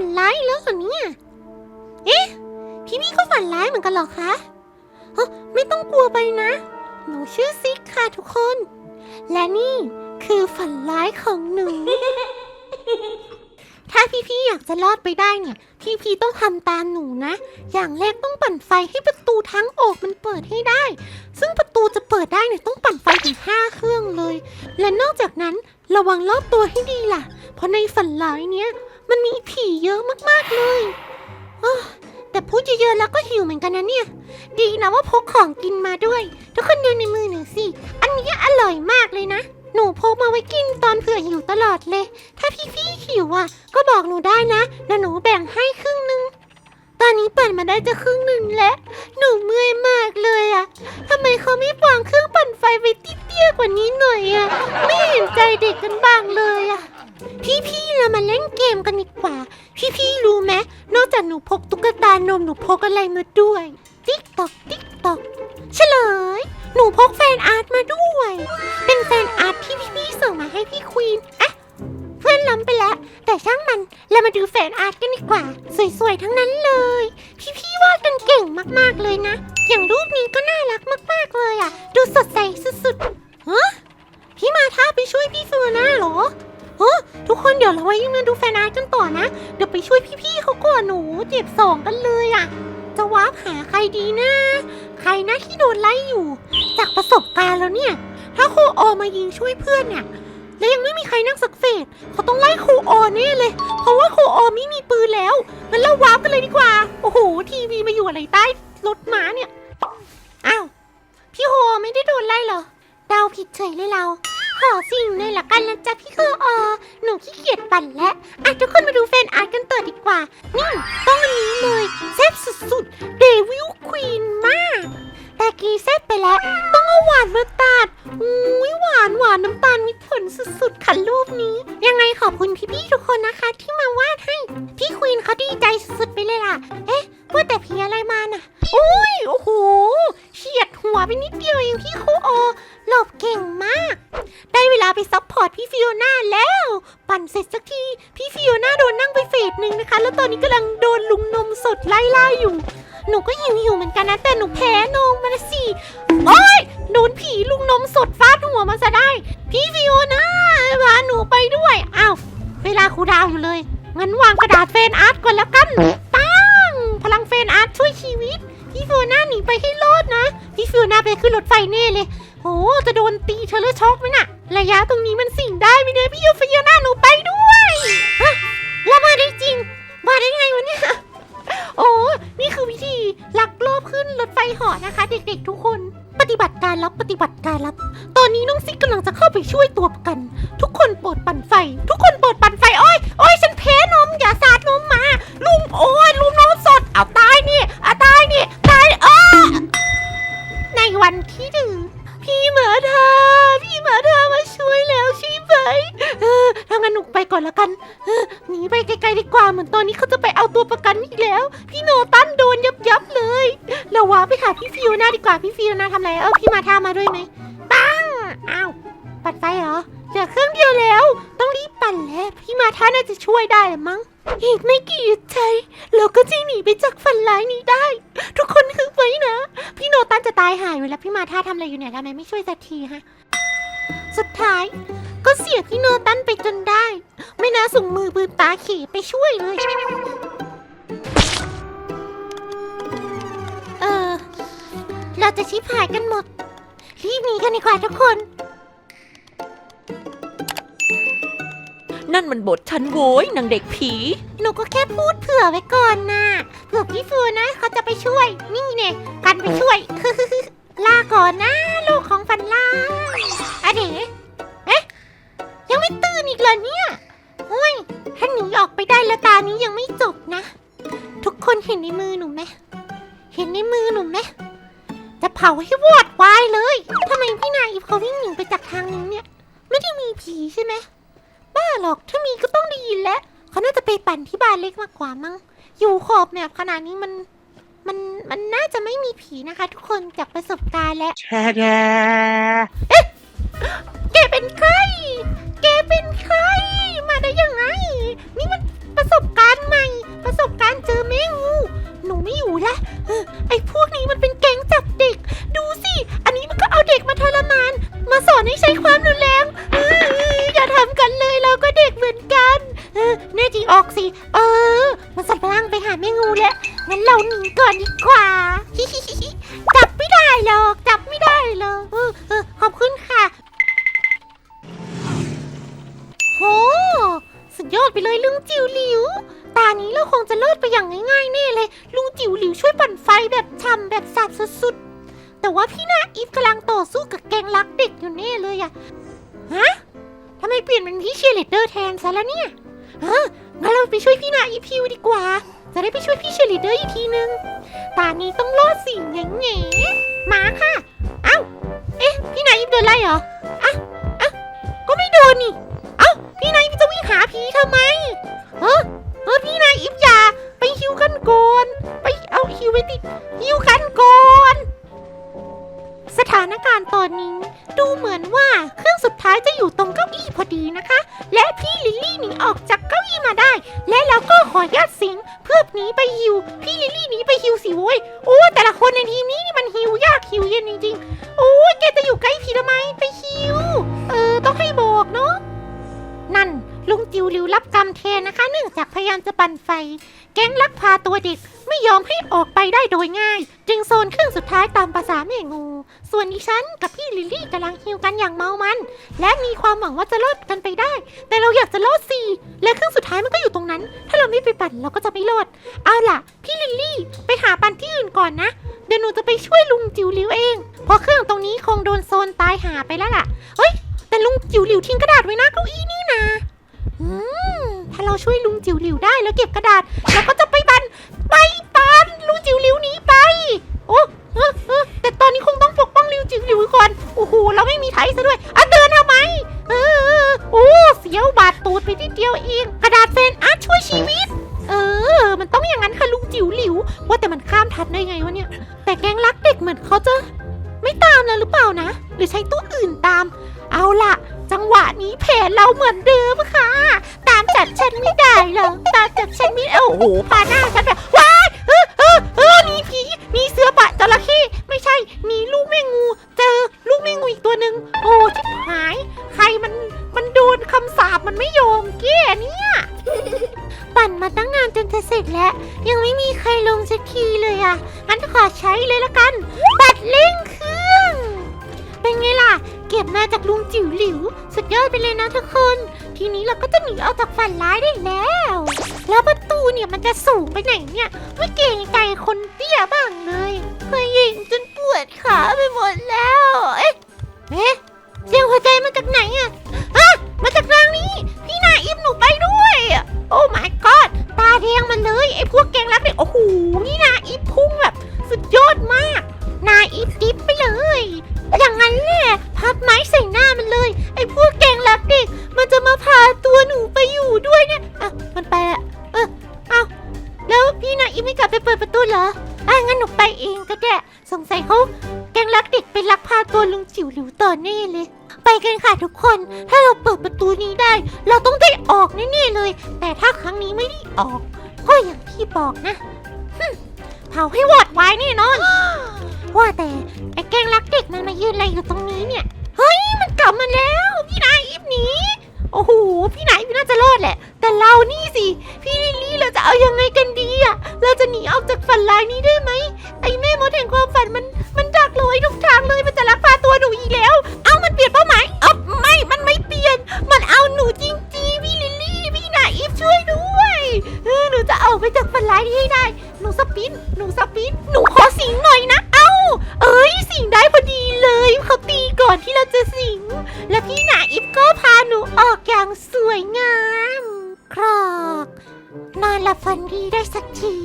ฝันร้ายอีกแล้วเหรอเนี่ย เอ๊ะ พี่พี่ก็ฝันร้ายเหมือนกันเหรอคะเฮ้อไม่ต้องกลัวไปนะ หนูชื่อซิกค่ะทุกคน และนี่คือฝันร้ายของหนู ถ้าพี่ๆอยากจะรอดไปได้เนี่ย พี่ๆต้องทำตามหนูนะ อย่างแรกต้องปั่นไฟให้ประตูทั้งออกมันเปิดให้ได้ ซึ่งประตูจะเปิดได้เนี่ยต้องปั่นไฟถึงห้าเครื่องเลย และนอกจากนั้นระวังรอบตัวให้ดีล่ะ เพราะในฝันร้ายเนี้ย มันมีผีเยอะมากๆเลยอ้อแต่พูดเยอะๆแล้วก็หิวเหมือนกันนะเนี่ย ดีนะว่าพกของกินมาด้วย ทุกคนดูในมือหนูสิ อันนี้อร่อยมากเลยนะ หนูพกมาไว้กินตอนเผื่อหิวตลอดเลย ถ้าพี่ๆหิวอะ ก็บอกหนูได้นะแล้วหนูแบ่งให้ครึ่งหนึง ตอนนี้ปั่นมาได้จะครึ่งหนึ่งแล้ว หนูเมื่อยมากเลยอะทำไมเขาไม่วางเครื่องปั่นไฟไว้เตี้ยๆกว่านี้หน่อยอะไม่เห็นใจเด็กกันบ้างเลยอะ พี่ๆเรามาเล่นเกมกันดีกว่า พี่ๆรู้ไหมนอกจากหนูพกตุ๊กตานมหนูพกอะไรมาด้วย ติ๊กตอกติ๊กตอกเฉลย หนูพกแฟนอาร์ตมาด้วย เป็นแฟนอาร์ตที่พี่ๆส่งมาให้พี่ควีนอะเพื่อนล้มไปแล้ว แต่ช่างมันเรามาดูแฟนอาร์ตกันดีกว่า สวยๆทั้งนั้นเลย พี่ๆวาดกันเก่งมากๆเลยนะ อย่างรูปนี้ก็น่า ดี๋ยวเราไว้ยังมาดูแฟนอาร์ตกันต่อนะ เดี๋ยวไปช่วยพี่ๆเขาก่อนหนูเจ็บสองกันเลยอะจะวาร์ปหาใครดีนะ ใครนะที่โดนไล่อยู่ จากประสบการณ์แล้วเนี่ย ถ้าครูออมายิงช่วยเพื่อนเนี่ยและยังไม่มีใครนั่งสักเฟสเขาต้องไล่ครูออแน่เลย เพราะว่าครูออไม่มีปืนแล้วงั้นเราวาร์ปกันเลยดีกว่า โอ้โห ทีวีมาอยู่อะไรใต้รถม้าเนี่ย อ้าว พี่โฮไม่ได้โดนไล่เหรอเดาผิดเฉยเลยเรา ขอสิ่งหน่อยละกันนะจ๊ะพี่คออหนูขี้เกียจปั่นแล้วอะทุกคนมาดูแฟนอาร์ตกันต่อดีกว่านี่ต้องอันนี้เลยแซ่บสุดๆเดวิลควีนมากแต่กีแซ่บไปแล้ว ต้องเอาหวานมาตัดอุ้ยหวานหวานน้ำตาลมีผลสุดๆค่ะรูปนี้ ยังไงขอบคุณพี่ๆทุก ฟิโอน่าแล้ว ปั่นเสร็จสักที พี่ฟิโอน่าโดนนั่งไปเฟสหนึ่งนะคะ แล้วตอนนี้กำลังโดนลุงนมสดไล่ล่าอยู่ หนูก็หิวหิวเหมือนกันนะแต่หนูแพ้นมมาละสิโอ้ยโดนผีลุงนมสดฟาดหัวมาซะได้ พี่ฟิโอน่าพาหนูไปด้วยอ้าวเวลาครูดาวอยู่เลยงั้นวางกระดาษเฟนอาร์ตก่อนแล้วกันตั้งพลังเฟนอาร์ตช่วยชีวิตพี่ฟิโอน่าหนีไปให้รอดนะพี่ฟิโอน่าไปขึ้นรถไฟแน่เลยโอ้จะโดนตีเทเลอช็อกไหมน่ะ ระยะตรงนี้มัน ดี๋ยพี่ยูฟิโอน่าหนูไปด้วยฮะแล้วมาได้จริง มาได้ไงวะเนี่ย โอ้ นี่คือวิธีลักลอบขึ้นรถไฟเหาะนะคะ เด็กๆทุกคน ปฏิบัติการลับปฏิบัติการลับ ตอนนี้น้องซิกกำลังจะเข้าไปช่วยตัวประกัน ทุกคนโปรดปั่นไฟ ทุกคนโปรดปั่นไฟ โอ้ยโอ้ยฉันแพ้นมอย่าสาดนมมา ลุงโอ้ยลุงนมสด เอาตายนี่เอาตายนี่ตายเออในวันที่หนึ่ง พี่หมือเธอพี่หมือเธอมาช่วยแล้วใช่ไหมเออทางั้นหนูไปก่อนละกันเออหนีไปไกลๆดีกว่าเหมือนตอนนี้เขาจะไปเอาตัวประกันอีกแล้ว พี่โนตันโดนยับยับๆเลยเราว่าไปหาพี่ฟิวนาดีกว่าพี่ฟิวนาทำอะไรเออพี่มาทามาด้วยไหมปังอ้าว ปัดไฟเหรอเหลือเครื่องเดียวแล้ว ต้องรีบปั่นแล้วพี่มาท่าน่าจะช่วยได้มั้ง อีกไม่กี่อึดใจเราก็จะหนีไปจากฝันร้ายนี้ได้ ทุกคนคือไว้นะ พี่โนตันจะตายหายไปแล้วพี่มาท่าทำอะไรอยู่เนี่ยทำไมไม่ช่วยสักทีฮะ สุดท้าย ก็เสียพี่โนตันไปจนได้ ไม่น่าส่งมือปืนตาขี่ไปช่วยเลยเออเราจะชิบหายกันหมด รีบหนีกันดีกว่าทุกคน นั่นมันบทฉันโว้ยนางเด็กผี หนูก็แค่พูดเผื่อไว้ก่อนนะเผื่อพี่ฟูนะเขาจะไปช่วย นี่เนี่ยกันไปช่วย ลาก่อนนะลูกของฟันล่าอะเด๋เอ๊ะยังไม่ตื่นอีกเหรอเนี่ยโอ้ยถ้าหนีออกไปได้แล้วตานี้ยังไม่จบนะ ทุกคนเห็นในมือหนูไหมเห็นในมือหนูไหมจะเผาให้วอดวายเลยทำไมพี่นายอีฟเขาวิ่งหนีไปจากทางนี้เนี่ย ไม่ได้มีผีใช่ไหม บ้าหรอกถ้ามีก็ต้องได้ยินแล้วเขาน่าจะไปปั่นที่บ้านเล็กมากกว่ามั้งอยู่ขอบแมพขนาดนี้มันมันมันน่าจะไม่มีผีนะคะ ทุกคนจากประสบการณ์และ แช่แด ออแน่จริงออกสิ เออ มันสัตว์พลังไปหาแม่งูแล้วงั้นเราหนีก่อนดีกว่าจับไม่ได้หรอกจับไม่ได้หรอกเออเออขอบคุณค่ะ โห สุดยอดไปเลยลุงจิ๋วหลิว ตานี้เราคงจะเลิศไปอย่างง่ายๆแน่เลย ลุงจิ๋วหลิวช่วยปั่นไฟแบบฉ่ำแบบสับสุดๆ แต่ว่าพี่นาอีฟกำลังต่อสู้กับแกงลักเด็กอยู่แน่เลยอะฮะทำไมเปลี่ยนเป็นพี่เชียร์ลีดเดอร์แทนซะแล้วเนี่ย เอองั้นเราไปช่วยพี่นาอีพิวดีกว่า จะได้ไปช่วยพี่เชลีดเดอร์อีกทีนึงตานี้ต้องรอดสิแง่แง่มาค่ะ เอ้า เอ๊ะ พี่นายยิบโดนไล่เหรออะอะก็ไม่โดนนี่ เอ้า พี่นายจะวิ่งหาผีทำไม เออเออพี่นายยิบอย่า ไปฮิวกันก่อน ไปเอาฮิวไปติดฮิวกันก่อน สถานการณ์ตอนนี้ดูเหมือนว่าเค สุดท้ายจะอยู่ตรงเก้าอี้พอดีนะคะ และพี่ลิลลี่หนีออกจากเก้าอี้มาได้ และแล้วก็ขอญาตสิงเพื่อหนีไปฮิว พี่ลิลลี่หนีไปฮิวสิโว้ยโอ้แต่ละคนในทีมนี้นี่มันฮิวยากฮิวเย็นจริงๆโอ้ยแกจะอยู่ใกล้ผีทำไมไปฮิว เออต้องให้บอกเนาะนั่น ลุงจิวหลิวรับกรรมแทนนะคะ เนื่องจากพยายามจะปั่นไฟ แก๊งลักพาตัวเด็กไม่ยอมให้ออกไปได้โดยง่าย จึงโซนเครื่องสุดท้ายตามภาษาแม่งู ส่วนดิฉันกับพี่ลิลลี่กำลังฮิวกันอย่างเมามัน และมีความหวังว่าจะรอดกันไปได้ แต่เราอยากจะรอดสิและเครื่องสุดท้ายมันก็อยู่ตรงนั้น ถ้าเราไม่ไปปั่นเราก็จะไม่รอดเอาล่ะ พี่ลิลลี่ไปหาปั่นที่อื่นก่อนนะเดี๋ยวหนูจะไปช่วยลุงจิวหลิวเองเพราะเครื่องตรงนี้คงโดนโซนตายหาไปแล้วล่ะเฮ้ยแต่ลุงจิวหลิวทิ้งกระดาษไว้หน้าเก้าอี้นี่นะ อืมถ้าเราช่วยลุงจิ๋วหลิวได้แล้วเก็บกระดาษเราก็จะไปปันไปปันลุงจิ๋วหลิวหนีไป โอ้เออเออแต่ตอนนี้คงต้องปกป้องลุงจิ๋วหลิวก่อนโอ้โหเราไม่มีไถซะด้วยอะเดินทำไมเออโอ้เสียวบาดตูดไปนิดเดียวเอง กระดาษเฟนอาร์ตช่วยชีวิต เออ มันต้องอย่างนั้นค่ะลุงจิ๋วหลิว ว่าแต่มันข้ามทันได้ไงวะเนี่ย แต่แกงรักเด็กเหมือนเขาจะ ไม่ตามแล้วหรือเปล่านะ หรือใช้ตัวอื่นตาม เอาล่ะ จังหวะนี้แผนเราเหมือนเดิมค่ะ ตามจับฉันไม่ได้หรอกตามจับฉันไม่ได้โอ้โหพาหน้าฉันแบบว้ายเออเออเออหนีผีหนีเสือปะจระเข้ไม่ใช่หนีลูกแมงู เจอลูกแมงูอีกตัวหนึ่งโอ้ชิบหาย ใครมันมันโดนคำสาปมันไม่ยอมแก้เนี่ยปั่นมาตั้งนานจนจะเสร็จแล้ว ยังไม่มีใครลงสักทีเลยอะงั้นขอใช้เลยละกัน บัตรเล่งเครื่อง เป็นไงล่ะ เก็บมาจากลุงจิ๋วหลิว สุดยอดไปเลยนะทุกคน ทีนี้เราก็จะหนีออกจากฝันร้ายได้แล้ว แล้วประตูเนี่ยมันจะสูงไปไหนเนี่ย ไม่เก่งใจคนเตี้ยบ้างเลยเคยยิงจนปวดขาไปหมดแล้ว เอ๊ะเอ๊ะเสียงหัวใจมาจากไหนอะฮะมาจากทางนี้ พี่นาอิมหนูไปด้วยโอ้ my god ตาแดงมันเลยไอ้พวกแกงรักเด็กโอ้โหนี่นาอิฟพุ่งแบบ หลิวต่อแน่เลย ไปกันค่ะทุกคน ถ้าเราเปิดประตูนี้ได้ เราต้องได้ออกแน่ๆเลย แต่ถ้าครั้งนี้ไม่ได้ออก ก็อย่างที่บอกนะเผาให้วอดไว้แน่นอน ว่าแต่ไอ้แกงรักเด็กมันมายืนอะไรอยู่ตรงนี้เนี่ย เฮ้ยมันกลับมาแล้ว พี่นายอีฟหนีโอ้โหพี่นายพี่น่าจะรอดแหละ แต่เรานี่สิ พี่ลิลลี่เราจะเอายังไงกันดีอะเราจะหนีออกจากฝันร้ายนี้ได้ไหมไอ้แม่มดแห่งความฝันมันมัน ดักเราไว้ทุกทางเลยมันจะลักพาตัวหนูอีกแล้ว เอามันเปลี่ยนเป้าหมายเออไม่มันไม่เปลี่ยน มันเอาหนูจริงๆพี่ลิลลี่พี่นาอีฟช่วยด้วยเออหนูจะเอาไปจากฝันร้ายนี้ให้ได้ หนูสปินหนูสปินหนูขอสิงหน่อยนะ เอ้า เอ้ยสิงได้พอดีเลยเขาตีก่อนที่เราจะสิง และพี่นาอิฟก็พาหนูออกอย่างสวยงาม ครอก นอนหลับฝันดีได้สักที